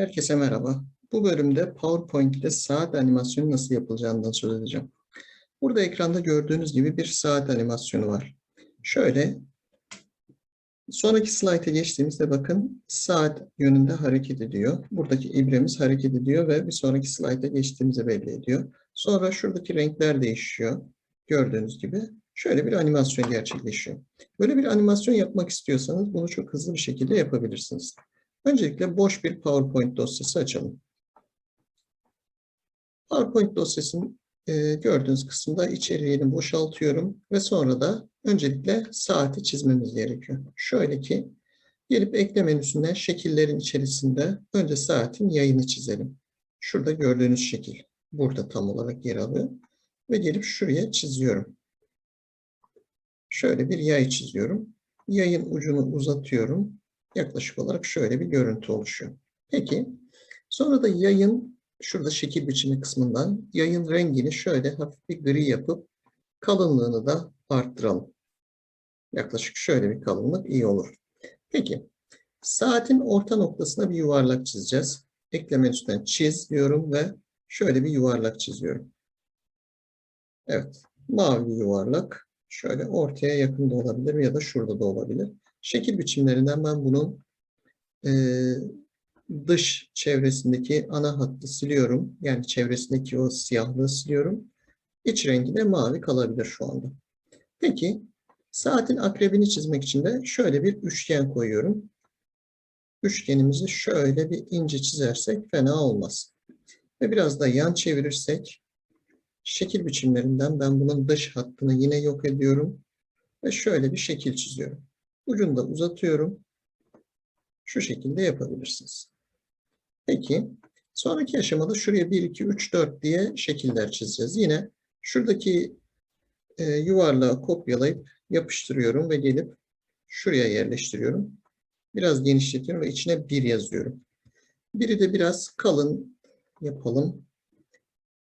Herkese merhaba. Bu bölümde PowerPoint'te saat animasyonu nasıl yapılacağından söz edeceğim. Burada ekranda gördüğünüz gibi bir saat animasyonu var. Şöyle, sonraki slayta geçtiğimizde bakın saat yönünde hareket ediyor. Buradaki ibremiz hareket ediyor ve bir sonraki slayta geçtiğimizi belli ediyor. Sonra şuradaki renkler değişiyor. Gördüğünüz gibi şöyle bir animasyon gerçekleşiyor. Böyle bir animasyon yapmak istiyorsanız bunu çok hızlı bir şekilde yapabilirsiniz. Öncelikle boş bir PowerPoint dosyası açalım. PowerPoint dosyasının e, gördüğünüz kısımda içeriğini boşaltıyorum ve sonra da öncelikle saati çizmemiz gerekiyor. Şöyle ki gelip ekle menüsünden şekillerin içerisinde önce saatin yayını çizelim. Şurada gördüğünüz şekil burada tam olarak yer alıyor ve gelip şuraya çiziyorum. Şöyle bir yay çiziyorum. Yayın ucunu uzatıyorum yaklaşık olarak şöyle bir görüntü oluşuyor. Peki, sonra da yayın, şurada şekil biçimi kısmından yayın rengini şöyle hafif bir gri yapıp kalınlığını da arttıralım. Yaklaşık şöyle bir kalınlık iyi olur. Peki, saatin orta noktasına bir yuvarlak çizeceğiz. Ekleme üstten çiz diyorum ve şöyle bir yuvarlak çiziyorum. Evet, mavi bir yuvarlak. Şöyle ortaya yakın da olabilir ya da şurada da olabilir. Şekil biçimlerinden ben bunun e, dış çevresindeki ana hattı siliyorum. Yani çevresindeki o siyahlığı siliyorum. İç rengi de mavi kalabilir şu anda. Peki saatin akrebini çizmek için de şöyle bir üçgen koyuyorum. Üçgenimizi şöyle bir ince çizersek fena olmaz. Ve biraz da yan çevirirsek şekil biçimlerinden ben bunun dış hattını yine yok ediyorum. Ve şöyle bir şekil çiziyorum. Ucunu da uzatıyorum. Şu şekilde yapabilirsiniz. Peki, sonraki aşamada şuraya 1, 2, 3, 4 diye şekiller çizeceğiz. Yine şuradaki e, yuvarlağı kopyalayıp yapıştırıyorum ve gelip şuraya yerleştiriyorum. Biraz genişletiyorum ve içine 1 yazıyorum. Biri de biraz kalın yapalım.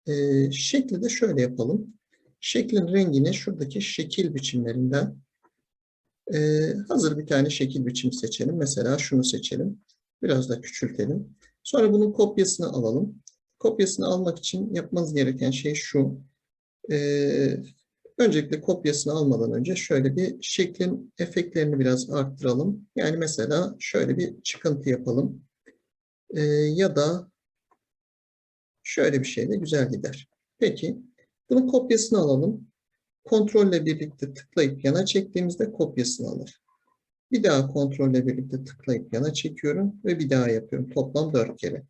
E, şekli de şöyle yapalım. Şeklin rengini şuradaki şekil biçimlerinden ee, hazır bir tane şekil biçimi seçelim. Mesela şunu seçelim. Biraz da küçültelim. Sonra bunun kopyasını alalım. Kopyasını almak için yapmanız gereken şey şu. Ee, öncelikle kopyasını almadan önce şöyle bir şeklin efektlerini biraz arttıralım. Yani mesela şöyle bir çıkıntı yapalım. Ee, ya da şöyle bir şey de güzel gider. Peki, bunun kopyasını alalım kontrolle birlikte tıklayıp yana çektiğimizde kopyasını alır. Bir daha kontrolle birlikte tıklayıp yana çekiyorum ve bir daha yapıyorum. Toplam 4 kere.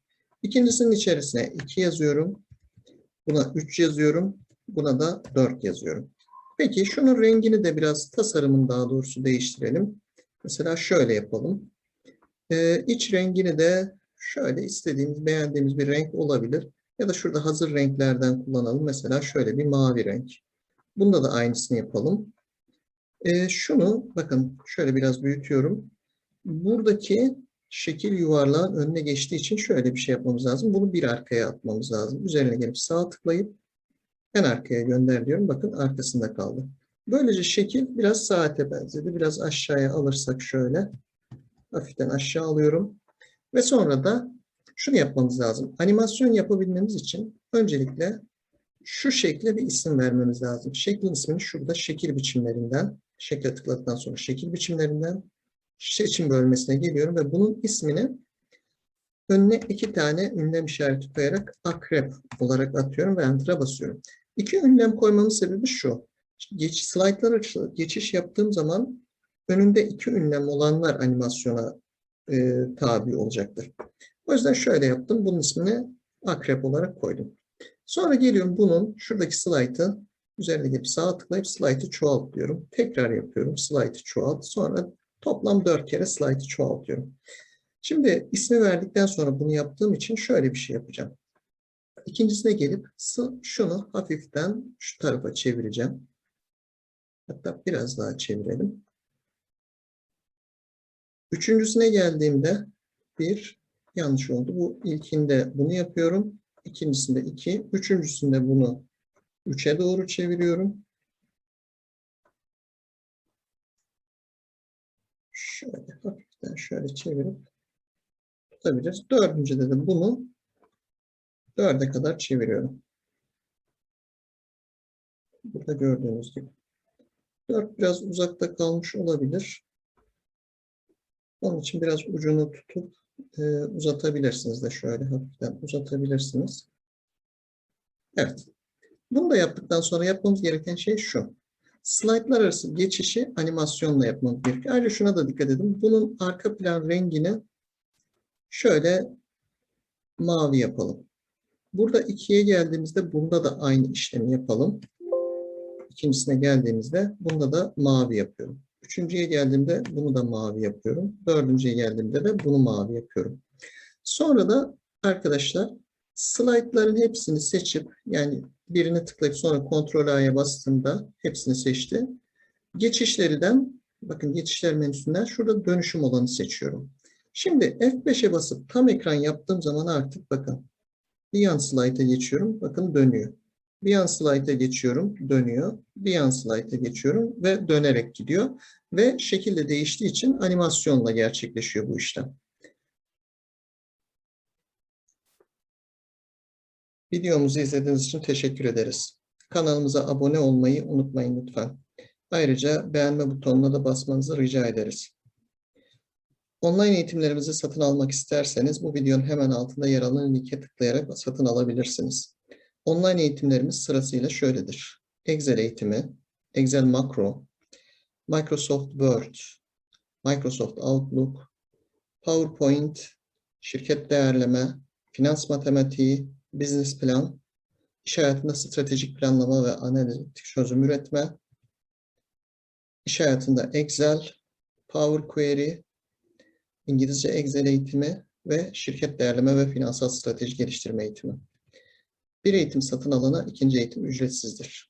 İkincisinin içerisine 2 yazıyorum. Buna 3 yazıyorum. Buna da 4 yazıyorum. Peki şunun rengini de biraz tasarımın daha doğrusu değiştirelim. Mesela şöyle yapalım. Ee, iç rengini de şöyle istediğimiz, beğendiğimiz bir renk olabilir. Ya da şurada hazır renklerden kullanalım. Mesela şöyle bir mavi renk. Bunda da aynısını yapalım. E, şunu bakın şöyle biraz büyütüyorum. Buradaki şekil yuvarlağın önüne geçtiği için şöyle bir şey yapmamız lazım. Bunu bir arkaya atmamız lazım. Üzerine gelip sağ tıklayıp en arkaya gönder diyorum. Bakın arkasında kaldı. Böylece şekil biraz saate benzedi. Biraz aşağıya alırsak şöyle. Hafiften aşağı alıyorum. Ve sonra da şunu yapmamız lazım. Animasyon yapabilmemiz için öncelikle şu şekle bir isim vermemiz lazım. Şeklin ismini şurada şekil biçimlerinden, şekle tıkladıktan sonra şekil biçimlerinden seçim bölmesine geliyorum ve bunun ismini önüne iki tane ünlem işareti koyarak akrep olarak atıyorum ve enter'a basıyorum. İki ünlem koymamın sebebi şu. Geç, slaytlara geçiş yaptığım zaman önünde iki ünlem olanlar animasyona e, tabi olacaktır. O yüzden şöyle yaptım. Bunun ismini akrep olarak koydum. Sonra geliyorum bunun şuradaki slaytı üzerine gelip sağa tıklayıp slaytı çoğalt diyorum. Tekrar yapıyorum. Slaytı çoğalt. Sonra toplam 4 kere slaytı çoğaltıyorum. Şimdi ismi verdikten sonra bunu yaptığım için şöyle bir şey yapacağım. İkincisine gelip şunu hafiften şu tarafa çevireceğim. Hatta biraz daha çevirelim. Üçüncüsüne geldiğimde bir yanlış oldu. Bu ilkinde bunu yapıyorum. İkincisinde 2. Üçüncüsünde bunu 3'e doğru çeviriyorum. Şöyle hafiften şöyle çevirip tutabilir. Dördüncüde de bunu dörde kadar çeviriyorum. Burada gördüğünüz gibi. 4 biraz uzakta kalmış olabilir. Onun için biraz ucunu tutup e, uzatabilirsiniz de şöyle hafiften uzatabilirsiniz. Evet. Bunu da yaptıktan sonra yapmamız gereken şey şu. Slaytlar arası geçişi animasyonla yapmamız gerekiyor. Ayrıca şuna da dikkat edin. Bunun arka plan rengini şöyle mavi yapalım. Burada ikiye geldiğimizde bunda da aynı işlemi yapalım. İkincisine geldiğimizde bunda da mavi yapıyorum. Üçüncüye geldiğimde bunu da mavi yapıyorum. Dördüncüye geldiğimde de bunu mavi yapıyorum. Sonra da arkadaşlar slaytların hepsini seçip yani birini tıklayıp sonra Ctrl A'ya bastığımda hepsini seçti. Geçişlerden bakın geçişler menüsünden şurada dönüşüm olanı seçiyorum. Şimdi F5'e basıp tam ekran yaptığım zaman artık bakın bir yan slayta geçiyorum. Bakın dönüyor. Bir yan slayta geçiyorum, dönüyor. Bir yan slayta geçiyorum ve dönerek gidiyor. Ve şekil de değiştiği için animasyonla gerçekleşiyor bu işlem. Videomuzu izlediğiniz için teşekkür ederiz. Kanalımıza abone olmayı unutmayın lütfen. Ayrıca beğenme butonuna da basmanızı rica ederiz. Online eğitimlerimizi satın almak isterseniz bu videonun hemen altında yer alan linke tıklayarak satın alabilirsiniz. Online eğitimlerimiz sırasıyla şöyledir. Excel eğitimi, Excel Makro, Microsoft Word, Microsoft Outlook, PowerPoint, şirket değerleme, finans matematiği, business plan, iş hayatında stratejik planlama ve analitik çözüm üretme, iş hayatında Excel, Power Query, İngilizce Excel eğitimi ve şirket değerleme ve finansal strateji geliştirme eğitimi. Bir eğitim satın alana ikinci eğitim ücretsizdir.